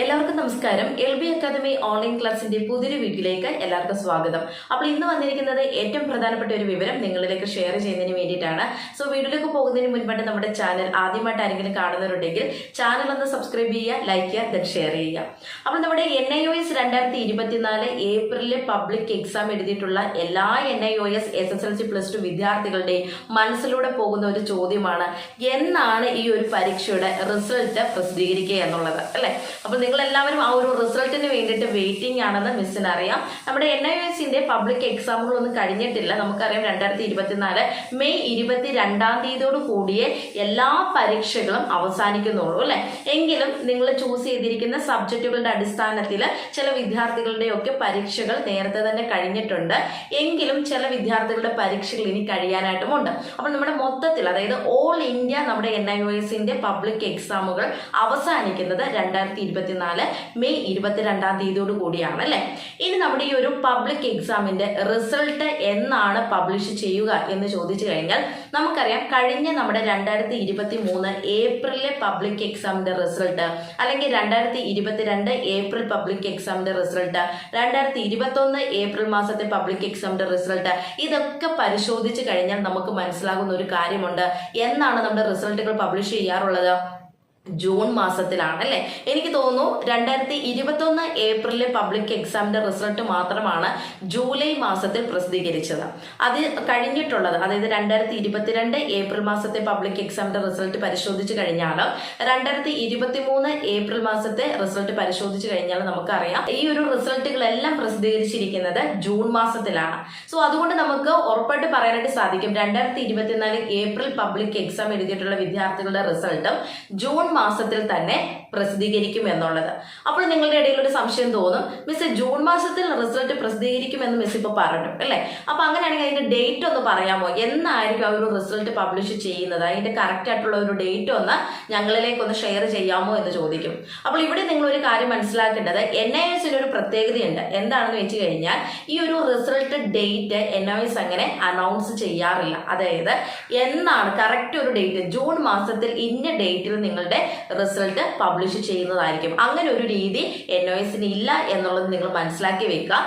എല്ലാവർക്കും നമസ്കാരം. L B academy online ക്ലാസിന്റെ പുതിയൊരു വീഡിയോയിലേക്ക് എല്ലാവർക്കും സ്വാഗതം. അപ്പോൾ ഇന്ന് വന്നിരിക്കുന്നത് ഏറ്റവും പ്രധാനപ്പെട്ട ഒരു വിവരം നിങ്ങളിലേക്ക് ഷെയർ ചെയ്യുന്നതിന് വേണ്ടിയിട്ടാണ്. സോ വീഡിയോയിലേക്ക് പോകുന്നതിന് മുൻപായിട്ട് നമ്മുടെ ചാനൽ ആദ്യമായിട്ട് ആരെങ്കിലും കാണുന്നവരുണ്ടെങ്കിൽ ചാനൽ ഒന്ന് സബ്സ്ക്രൈബ് ചെയ്യുക ലൈക്ക് ചെയ്യുക ദെൻ ഷെയർ ചെയ്യുക. അപ്പോൾ നമ്മുടെ എൻ ഐ ഒ എസ് രണ്ടായിരത്തി ഇരുപത്തിനാല് ഏപ്രിലിൽ പബ്ലിക് എക്സാം എഴുതിയിട്ടുള്ള എല്ലാ N I O S S S L C plus two വിദ്യാർത്ഥികളുടെ മനസ്സിലൂടെ പോകുന്ന ഒരു ചോദ്യമാണ് എന്നാണ് ഈ ഒരു പരീക്ഷയുടെ റിസൾട്ട് പ്രസിദ്ധീകരിക്കുക എന്നുള്ളത്. അല്ലേ? അപ്പോൾ നിങ്ങൾ എല്ലാവരും ആ ഒരു റിസൾട്ടിന് വേണ്ടിയിട്ട് വെയിറ്റിംഗ് ആണെന്ന് മിസ്സിന് അറിയാം. നമ്മുടെ എൻ ഐ എസിന്റെ പബ്ലിക് എക്സാമുകളൊന്നും കഴിഞ്ഞിട്ടില്ല. നമുക്കറിയാം രണ്ടായിരത്തി ഇരുപത്തിനാല് മെയ് ഇരുപത്തി രണ്ടാം തീയതിയോട് കൂടിയ എല്ലാ പരീക്ഷകളും അവസാനിക്കുന്നുള്ളൂ അല്ലെ? എങ്കിലും നിങ്ങൾ ചൂസ് ചെയ്തിരിക്കുന്ന സബ്ജക്റ്റുകളുടെ അടിസ്ഥാനത്തിൽ ചില വിദ്യാർത്ഥികളുടെയൊക്കെ പരീക്ഷകൾ നേരത്തെ തന്നെ കഴിഞ്ഞിട്ടുണ്ട്. എങ്കിലും ചില വിദ്യാർത്ഥികളുടെ പരീക്ഷകൾ ഇനി കഴിയാനായിട്ടുമുണ്ട് അപ്പോൾ നമ്മുടെ മൊത്തത്തിൽ അതായത് ഓൾ ഇന്ത്യ നമ്മുടെ എൻ ഐ ഒ എസിന്റെ പബ്ലിക് എക്സാമുകൾ അവസാനിക്കുന്നത് രണ്ടായിരത്തി ഇരുപത്തിനാല് മെയ് ഇരുപത്തിരണ്ടാം തീയതിയോട് കൂടിയാണ് അല്ലെ? ഇനി നമ്മുടെ ഈ ഒരു പബ്ലിക് എക്സാമിന്റെ റിസൾട്ട് എന്നാണ് പബ്ലിഷ് ചെയ്യുക എന്ന് ചോദിച്ചു കഴിഞ്ഞാൽ നമുക്കറിയാം കഴിഞ്ഞ നമ്മുടെ രണ്ടായിരത്തി ഇരുപത്തി മൂന്ന് ഏപ്രിലിലെ പബ്ലിക് എക്സാമിന്റെ റിസൾട്ട് അല്ലെങ്കിൽ രണ്ടായിരത്തി ഇരുപത്തിരണ്ട് ഏപ്രിൽ പബ്ലിക് എക്സാമിന്റെ റിസൾട്ട് രണ്ടായിരത്തി ഇരുപത്തി ഒന്ന് ഏപ്രിൽ മാസത്തെ പബ്ലിക് എക്സാമിന്റെ റിസൾട്ട് ഇതൊക്കെ പരിശോധിച്ച് കഴിഞ്ഞാൽ നമുക്ക് മനസ്സിലാകുന്ന ഒരു കാര്യമുണ്ട്. എന്നാണ് നമ്മുടെ റിസൾട്ടുകൾ പബ്ലിഷ് ചെയ്യാറുള്ളത്? ജൂൺ മാസത്തിലാണ് അല്ലെ എനിക്ക് തോന്നുന്നു രണ്ടായിരത്തി ഇരുപത്തൊന്ന് ഏപ്രിലിലെ പബ്ലിക് എക്സാമിന്റെ റിസൾട്ട് മാത്രമാണ് ജൂലൈ മാസത്തിൽ പ്രസിദ്ധീകരിച്ചത്. അത് കഴിഞ്ഞിട്ടുള്ളത് അതായത് രണ്ടായിരത്തി ഇരുപത്തിരണ്ട് ഏപ്രിൽ മാസത്തെ പബ്ലിക് എക്സാമിന്റെ റിസൾട്ട് പരിശോധിച്ച് കഴിഞ്ഞാൽ രണ്ടായിരത്തി ഇരുപത്തി മൂന്ന് ഏപ്രിൽ മാസത്തെ റിസൾട്ട് പരിശോധിച്ച് കഴിഞ്ഞാൽ നമുക്കറിയാം ഈ ഒരു റിസൾട്ടുകളെല്ലാം പ്രസിദ്ധീകരിച്ചിരിക്കുന്നത് ജൂൺ മാസത്തിലാണ്. സോ അതുകൊണ്ട് നമുക്ക് ഉറപ്പായിട്ട് പറയാനായിട്ട് സാധിക്കും രണ്ടായിരത്തി ഇരുപത്തിനാല് ഏപ്രിൽ പബ്ലിക് എക്സാം എഴുതിയിട്ടുള്ള വിദ്യാർത്ഥികളുടെ റിസൾട്ടും ജൂൺ മാസത്തിൽ തന്നെ പ്രസിദ്ധീകരിക്കും എന്നുള്ളത്. അപ്പോൾ നിങ്ങളുടെ ഇടയിൽ ഒരു സംശയം തോന്നും. മിസ് ജൂൺ മാസത്തിൽ റിസൾട്ട് പ്രസിദ്ധീകരിക്കും എന്ന് മിസ് ഇപ്പോൾ പറഞ്ഞു അല്ലേ? അപ്പൊ അങ്ങനെയാണെങ്കിൽ അതിന്റെ ഡേറ്റ് ഒന്ന് പറയാമോ? എന്നായിരിക്കും ആ ഒരു റിസൾട്ട് പബ്ലിഷ് ചെയ്യുന്നത്. അതിന്റെ കറക്റ്റ് ആയിട്ടുള്ള ഒരു ഡേറ്റ് ഒന്ന് ഞങ്ങളിലേക്ക് ഒന്ന് ഷെയർ ചെയ്യാമോ എന്ന് ചോദിക്കും. അപ്പോൾ ഇവിടെ നിങ്ങൾ ഒരു കാര്യം മനസ്സിലാക്കേണ്ടത്. എൻ ഐ എസിന് ഒരു പ്രത്യേകതയുണ്ട്. എന്താണെന്ന് വെച്ച് കഴിഞ്ഞാൽ ഈ ഒരു result date N I S അങ്ങനെ അനൗൺസ് ചെയ്യാറില്ല. അതായത് എന്നാണ് കറക്റ്റ് ഒരു ഡേറ്റ് ജൂൺ മാസത്തിൽ ഇന്ന ഡേറ്റിൽ നിങ്ങളുടെ റിസൾട്ട് പബ്ലിഷ് ചെയ്യുന്നതായിരിക്കും. അങ്ങനെ ഒരു രീതി എൻ ഒ എസിന് ഇല്ല എന്നുള്ളത് നിങ്ങൾ മനസ്സിലാക്കി വെക്കുക.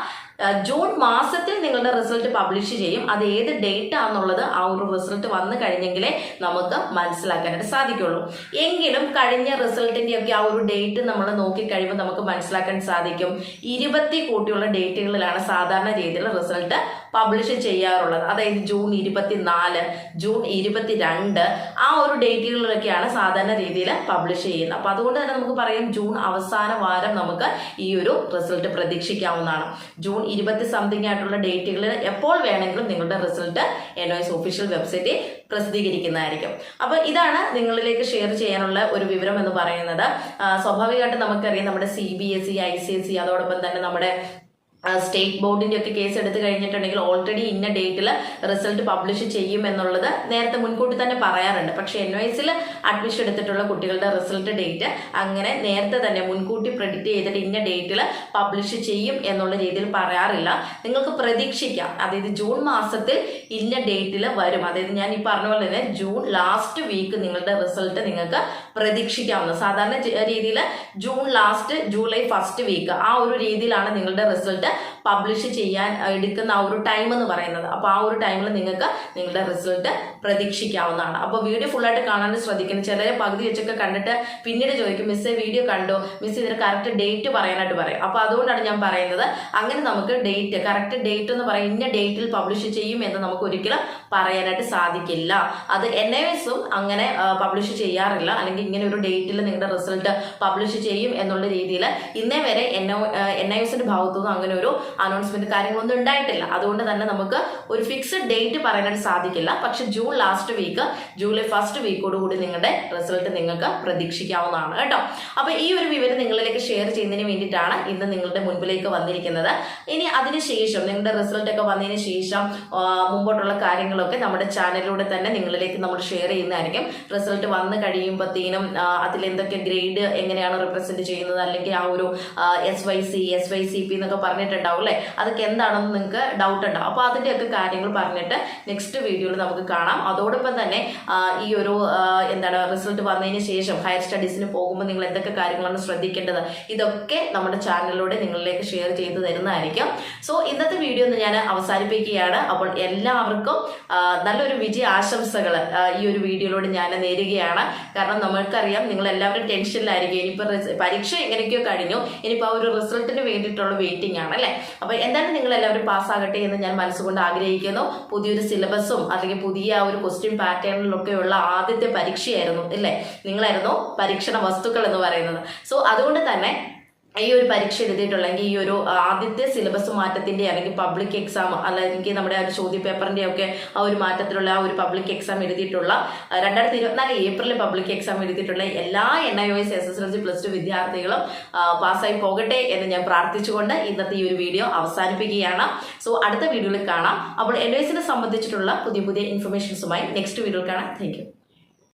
ജൂൺ മാസത്തിൽ നിങ്ങളുടെ റിസൾട്ട് പബ്ലിഷ് ചെയ്യും. അത് ഏത് ഡേറ്റ് ആണെന്നുള്ളത് ആ ഒരു റിസൾട്ട് വന്നു കഴിഞ്ഞെങ്കിലേ നമുക്ക് മനസ്സിലാക്കാനായിട്ട് സാധിക്കുള്ളൂ. എങ്കിലും കഴിഞ്ഞ റിസൾട്ടിന്റെ ഒക്കെ ആ ഒരു ഡേറ്റ് നമ്മൾ നോക്കിക്കഴിയുമ്പോൾ നമുക്ക് മനസ്സിലാക്കാൻ സാധിക്കും. ഇരുപത്തി കൂട്ടിയുള്ള ഡേറ്റുകളിലാണ് സാധാരണ രീതിയിൽ റിസൾട്ട് പബ്ലിഷ് ചെയ്യാറുള്ളത്. അതായത് ജൂൺ ഇരുപത്തിനാല് ജൂൺ ഇരുപത്തിരണ്ട് ആ ഒരു ഡേറ്റുകളിലൊക്കെയാണ് സാധാരണ രീതിയിൽ പബ്ലിഷ് ചെയ്യുന്നത്. അപ്പൊ അതുകൊണ്ട് തന്നെ നമുക്ക് പറയാം ജൂൺ അവസാന വാരം നമുക്ക് ഈ ഒരു റിസൾട്ട് പ്രതീക്ഷിക്കാവുന്നതാണ്. ജൂൺ ഇരുപത്തി സംതിങ് ആയിട്ടുള്ള ഡേറ്റുകളിൽ എപ്പോൾ വേണമെങ്കിലും നിങ്ങളുടെ result N O S official വെബ്സൈറ്റിൽ പ്രസിദ്ധീകരിക്കുന്നതായിരിക്കും. അപ്പോൾ ഇതാണ് നിങ്ങളിലേക്ക് ഷെയർ ചെയ്യാനുള്ള ഒരു വിവരം എന്ന് പറയുന്നത്. സ്വാഭാവികമായിട്ട് നമുക്കറിയാം നമ്മുടെ C B S E I C S C അതോടൊപ്പം തന്നെ നമ്മുടെ സ്റ്റേറ്റ് ബോർഡിന്റെ ഒക്കെ കേസ് എടുത്തു കഴിഞ്ഞിട്ടുണ്ടെങ്കിൽ ഓൾറെഡി ഇന്ന ഡേറ്റിൽ റിസൾട്ട് പബ്ലിഷ് ചെയ്യും എന്നുള്ളത് നേരത്തെ മുൻകൂട്ടി തന്നെ പറയാറുണ്ട്. പക്ഷേ എൻ വൈസിൽ അഡ്മിഷൻ എടുത്തിട്ടുള്ള കുട്ടികളുടെ റിസൾട്ട് ഡേറ്റ് അങ്ങനെ നേരത്തെ തന്നെ മുൻകൂട്ടി പ്രെഡിക്റ്റ് ചെയ്തിട്ട് ഇന്ന ഡേറ്റിൽ പബ്ലിഷ് ചെയ്യും എന്നുള്ള രീതിയിൽ പറയാറില്ല. നിങ്ങൾക്ക് പ്രതീക്ഷിക്കാം. അതായത് ജൂൺ മാസത്തിൽ ഇന്ന ഡേറ്റിൽ വരും. അതായത് ഞാൻ ഈ പറഞ്ഞ പോലെ തന്നെ ജൂൺ ലാസ്റ്റ് വീക്ക് നിങ്ങളുടെ റിസൾട്ട് നിങ്ങൾക്ക് പ്രതീക്ഷിക്കാവുന്ന സാധാരണ രീതിയിൽ June last July first week ആ ഒരു രീതിയിലാണ് നിങ്ങളുടെ റിസൾട്ട് പബ്ലിഷ് ചെയ്യാൻ എടുക്കുന്ന ആ ഒരു ടൈം എന്ന് പറയുന്നത്. അപ്പോൾ ആ ഒരു ടൈമിൽ നിങ്ങൾക്ക് നിങ്ങളുടെ റിസൾട്ട് പ്രതീക്ഷിക്കാവുന്നതാണ്. അപ്പോൾ വീഡിയോ ഫുള്ളായിട്ട് കാണാൻ ശ്രദ്ധിക്കണം. ചിലരെ പകുതി വെച്ചൊക്കെ കണ്ടിട്ട് പിന്നീട് ചോദിക്കും മിസ് വീഡിയോ കണ്ടോ? മിസ് ഇതിന് കറക്റ്റ് ഡേറ്റ് പറയാനായിട്ട് പറയും. അപ്പോൾ അതുകൊണ്ടാണ് ഞാൻ പറയുന്നത് അങ്ങനെ നമുക്ക് ഡേറ്റ് കറക്റ്റ് ഡേറ്റ് എന്ന് പറയും ഇന്ന ഡേറ്റിൽ പബ്ലിഷ് ചെയ്യും എന്ന് നമുക്ക് ഒരിക്കലും പറയാനായിട്ട് സാധിക്കില്ല. അത് എൻ എസും അങ്ങനെ പബ്ലിഷ് ചെയ്യാറില്ല. അല്ലെങ്കിൽ ഇങ്ങനെ ഒരു ഡേറ്റിൽ നിങ്ങളുടെ റിസൾട്ട് പബ്ലിഷ് ചെയ്യും എന്നുള്ള രീതിയിൽ ഇന്നേ വരെ എൻ എൻ ഐ എസിന്റെ അങ്ങനെ ഒരു അനൗൺസ്മെന്റ് കാര്യങ്ങളൊന്നും ഉണ്ടായിട്ടില്ല. അതുകൊണ്ട് തന്നെ നമുക്ക് ഒരു ഫിക്സഡ് ഡേറ്റ് പറയാനായിട്ട് സാധിക്കില്ല. പക്ഷെ June last week July first വീക്കോടുകൂടി നിങ്ങളുടെ റിസൾട്ട് നിങ്ങൾക്ക് പ്രതീക്ഷിക്കാവുന്നതാണ് കേട്ടോ. അപ്പൊ ഈ ഒരു വിവരം നിങ്ങളിലേക്ക് ഷെയർ ചെയ്യുന്നതിന് വേണ്ടിയിട്ടാണ് ഇന്ന് നിങ്ങളുടെ മുൻപിലേക്ക് വന്നിരിക്കുന്നത്. ഇനി അതിനുശേഷം നിങ്ങളുടെ റിസൾട്ട് ഒക്കെ വന്നതിന് ശേഷം മുമ്പോട്ടുള്ള കാര്യങ്ങളൊക്കെ നമ്മുടെ ചാനലിലൂടെ തന്നെ നിങ്ങളിലേക്ക് നമ്മൾ ഷെയർ ചെയ്യുന്നതായിരിക്കും. റിസൾട്ട് വന്നു കഴിയുമ്പോഴത്തേനും വരുമ്പോഴത്തേക്കിനും അതിൽ എന്തൊക്കെ ഗ്രേഡ് എങ്ങനെയാണ് റിപ്രസെന്റ് ചെയ്യുന്നത് അല്ലെങ്കിൽ ആ ഒരു S Y C S Y C P എന്നൊക്കെ പറഞ്ഞിട്ടുണ്ടാവും അല്ലേ? അതൊക്കെ എന്താണെന്ന് നിങ്ങൾക്ക് ഡൗട്ട് ഉണ്ടാവും. അപ്പോൾ അതിന്റെയൊക്കെ കാര്യങ്ങൾ പറഞ്ഞിട്ട് നെക്സ്റ്റ് വീഡിയോയിൽ നമുക്ക് കാണാം. അതോടൊപ്പം തന്നെ ഈ ഒരു എന്താണ് റിസൾട്ട് വന്നതിന് ശേഷം ഹയർ സ്റ്റഡീസിന് പോകുമ്പോൾ നിങ്ങൾ എന്തൊക്കെ കാര്യങ്ങളാണ് ശ്രദ്ധിക്കേണ്ടത് ഇതൊക്കെ നമ്മുടെ ചാനലിലൂടെ നിങ്ങളിലേക്ക് ഷെയർ ചെയ്ത് തരുന്നതായിരിക്കും. സോ ഇന്നത്തെ വീഡിയോ ഒന്ന് ഞാൻ അവസാനിപ്പിക്കുകയാണ്. അപ്പോൾ എല്ലാവർക്കും നല്ലൊരു വിജയ ആശംസകൾ ഈ ഒരു വീഡിയോയിലൂടെ ഞാൻ നേരുകയാണ്. കാരണം നമ്മൾക്കറിയാം നിങ്ങൾ എല്ലാവരും ടെൻഷനിലായിരിക്കും ഇനിയിപ്പോൾ പരീക്ഷ എങ്ങനെയൊക്കെയോ കഴിഞ്ഞു. ഇനിയിപ്പോൾ ആ ഒരു റിസൾട്ടിന് വേണ്ടിയിട്ടുള്ള വെയിറ്റിംഗ് ആണ് അല്ലേ അപ്പോൾ എന്തായാലും നിങ്ങൾ എല്ലാവരും പാസ്സാകട്ടെ എന്ന് ഞാൻ മനസ്സുകൊണ്ട് ആഗ്രഹിക്കുന്നു. പുതിയൊരു സിലബസും അല്ലെങ്കിൽ പുതിയ ആ ഒരു ക്വസ്റ്റ്യൻ പാറ്റേണിലൊക്കെയുള്ള ആദ്യത്തെ പരീക്ഷയായിരുന്നു ഇല്ലേ? നിങ്ങളായിരുന്നു പരീക്ഷണ വസ്തുക്കൾ എന്ന് പറയുന്നത്. സോ അതുകൊണ്ട് തന്നെ ഈ ഒരു പരീക്ഷ എഴുതിയിട്ടുള്ളെങ്കിൽ ഈ ഒരു ആദ്യത്തെ സിലബസ് മാറ്റത്തിന്റെ അല്ലെങ്കിൽ പബ്ലിക് എക്സാം അല്ലെങ്കിൽ നമ്മുടെ ആ ചോദ്യ പേപ്പറിന്റെ ഒക്കെ ആ ഒരു മാറ്റത്തിലുള്ള ആ ഒരു പബ്ലിക് എക്സാം എഴുതിയിട്ടുള്ള രണ്ടായിരത്തി ഇരുപത്തിനാല് ഏപ്രിലിൽ പബ്ലിക് എക്സാം എഴുതിയിട്ടുള്ള എല്ലാ N I S S S L C plus two വിദ്യാർത്ഥികളും പാസ്സായി പോകട്ടെ എന്ന് ഞാൻ പ്രാർത്ഥിച്ചുകൊണ്ട് ഇന്നത്തെ ഈ ഒരു വീഡിയോ അവസാനിപ്പിക്കുകയാണ്. സോ അടുത്ത വീഡിയോയിൽ കാണാം. അപ്പോൾ എൻ ഒ എസിനെ സംബന്ധിച്ചിട്ടുള്ള പുതിയ പുതിയ ഇൻഫർമേഷൻസുമായി നെക്സ്റ്റ് വീഡിയോയിൽ കാണാം. താങ്ക്